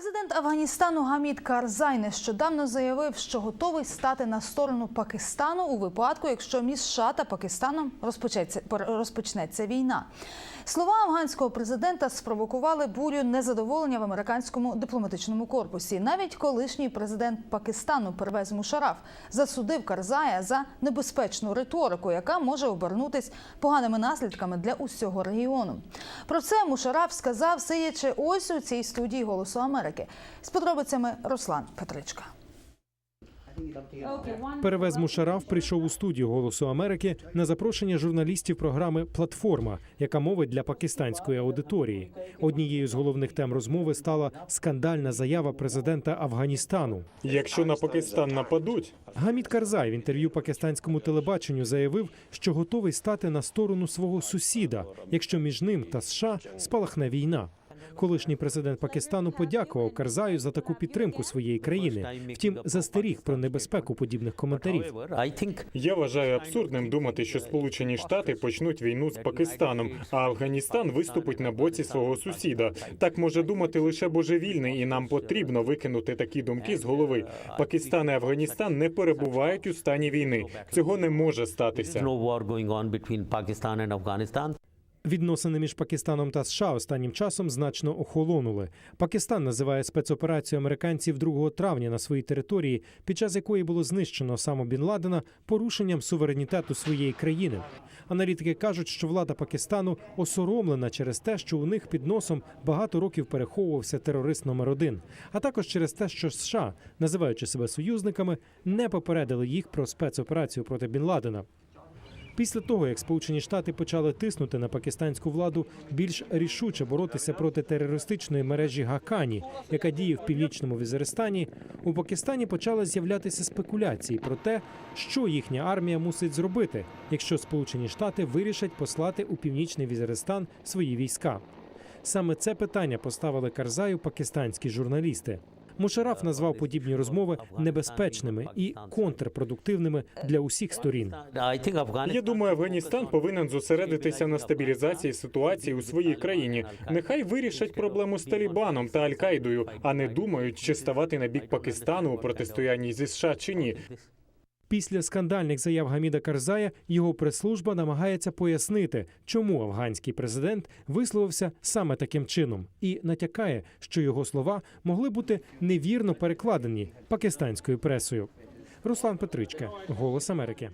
Президент Афганістану Гамід Карзай нещодавно заявив, що готовий стати на сторону Пакистану у випадку, якщо між США та Пакистаном розпочнеться, війна. Слова афганського президента спровокували бурю незадоволення в американському дипломатичному корпусі. Навіть колишній президент Пакистану Первез Мушараф засудив Карзая за небезпечну риторику, яка може обернутись поганими наслідками для усього регіону. Про це Мушараф сказав, сидячи ось у цій студії Голосу Америки. З подробицями Руслан Петричка. Перевез Мушараф прийшов у студію Голосу Америки на запрошення журналістів програми Платформа, яка мовить для пакистанської аудиторії. Однією з головних тем розмови стала скандальна заява президента Афганістану. Якщо на Пакистан нападуть, Гамід Карзай в інтерв'ю пакистанському телебаченню заявив, що готовий стати на сторону свого сусіда, якщо між ним та США спалахне війна. Колишній президент Пакистану подякував Карзаю за таку підтримку своєї країни. Втім, застеріг про небезпеку подібних коментарів. Я вважаю абсурдним думати, що Сполучені Штати почнуть війну з Пакистаном, а Афганістан виступить на боці свого сусіда. Так може думати лише божевільний, і нам потрібно викинути такі думки з голови. Пакистан і Афганістан не перебувають у стані війни. Цього не може статися. Відносини між Пакистаном та США останнім часом значно охолонули. Пакистан називає спецоперацію американців 2 травня на своїй території, під час якої було знищено Осаму Бін Ладена порушенням суверенітету своєї країни. Аналітики кажуть, що влада Пакистану осоромлена через те, що у них під носом багато років переховувався терорист номер один, а також через те, що США, називаючи себе союзниками, не попередили їх про спецоперацію проти Бін Ладена. Після того, як Сполучені Штати почали тиснути на пакистанську владу більш рішуче боротися проти терористичної мережі Гакані, яка діє в північному Візеристані, у Пакистані почали з'являтися спекуляції про те, що їхня армія мусить зробити, якщо Сполучені Штати вирішать послати у північний Візеристан свої війська. Саме це питання поставили Карзаю пакистанські журналісти. Мушараф назвав подібні розмови небезпечними і контрпродуктивними для усіх сторін. Я думаю, Афганістан повинен зосередитися на стабілізації ситуації у своїй країні. Нехай вирішать проблему з Талібаном та Аль-Каїдою, а не думають, чи ставати на бік Пакистану у протистоянні зі США чи ні. Після скандальних заяв Гаміда Карзая його прес-служба намагається пояснити, чому афганський президент висловився саме таким чином, і натякає, що його слова могли бути невірно перекладені пакистанською пресою. Руслан Петричка, Голос Америки.